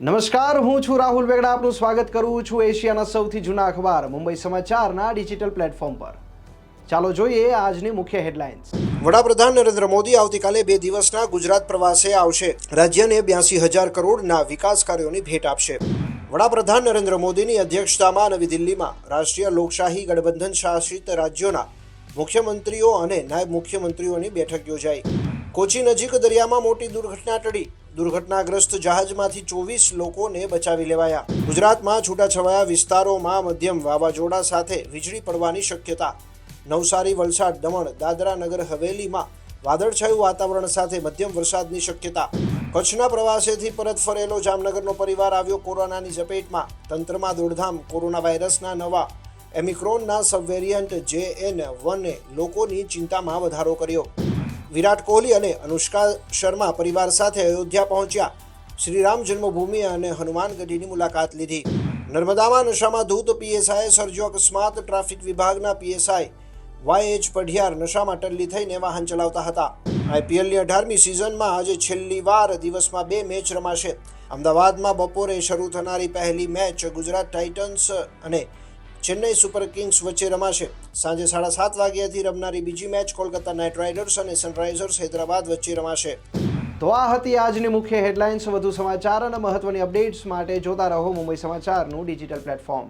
નમસ્કાર, હું છું રાહુલ વેગડા. આપનું સ્વાગત કરું છું એશિયાના સૌથી જૂના અખબાર, મુંબઈ સમાચારના ડિજિટલ પ્લેટફોર્મ પર. ચાલો જોઈએ આજની મુખ્ય હેડલાઇન્સ. વડાપ્રધાન નરેન્દ્ર મોદી આવતીકાલે બે દિવસના ગુજરાત પ્રવાસે આવશે. રાજ્યને બ્યાસી હજાર કરોડના વિકાસ કાર્યોની ભેટ આપશે. વડાપ્રધાન નરેન્દ્ર મોદીની અધ્યક્ષતામાં નવી દિલ્હીમાં રાષ્ટ્રીય લોકશાહી ગઠબંધન શાસિત રાજ્યોના મુખ્યમંત્રીઓ અને નાયબ મુખ્યમંત્રીઓની બેઠક યોજાઈ. કોચી નજીક દરિયામાં મોટી દુર્ઘટના ટળી. દુર્ઘટનાગ્રસ્ત જહાજમાંથી ચોવીસ લોકોને બચાવી લેવાયા. ગુજરાતમાં છૂટાછવાયા વિસ્તારોમાં મધ્યમ વાવાઝોડા સાથે વીજળી પડવાની શક્યતા. નવસારી, વલસાડ, દમણ, દાદરા નગર, હવેલીમાં વાદળછાયું વાતાવરણ સાથે મધ્યમ વરસાદની શક્યતા. કચ્છના પ્રવાસેથી પરત ફરેલો જામનગરનો પરિવાર આવ્યો કોરોનાની ઝપેટમાં. તંત્રમાં દોડધામ, કોરોના વાયરસના નવા એમિક્રોનના સબવેરિયન્ટ જે એન વને લોકોની ચિંતામાં વધારો કર્યો. વિરાટ કોહલી અને અનુષ્કા શર્મા પરિવાર સાથે અયોધ્યા પહોંચ્યા. શ્રીરામ જન્મભૂમિ અને હનુમાનગઢીની મુલાકાત લીધી. નર્મદામાં નશામાં ધૂત, પીએસઆઈએ સર્જ્યો અકસ્માત, ટ્રાફિક વિભાગના પીએસઆઈ વાય એચ પઢિયાર નશામાં ટલ્લી થઈને વાહન ચલાવતા હતા. આઈપીએલની અઢારમી સિઝનમાં આજે છેલ્લી વાર દિવસમાં બે મેચ રમાશે. અમદાવાદમાં બપોરે શરૂ થનારી પહેલી મેચ ગુજરાત ટાઇટન્સ અને ચેન્નઈ સુપર કિંગ્સ વચ્ચે રમાશે. સાંજે સાડા સાત વાગ્યાથી રમનારી બીજી મેચ કોલકાતા નાઇટ રાઇડર્સ અને સનરાઇઝર્સ હૈદરાબાદ વચ્ચે રમાશે. તો આ હતી આજની મુખ્ય હેડલાઇન્સ. વધુ સમાચાર અને મહત્વની અપડેટ્સ માટે જોતા રહો મુંબઈ સમાચારનું ડિજિટલ પ્લેટફોર્મ.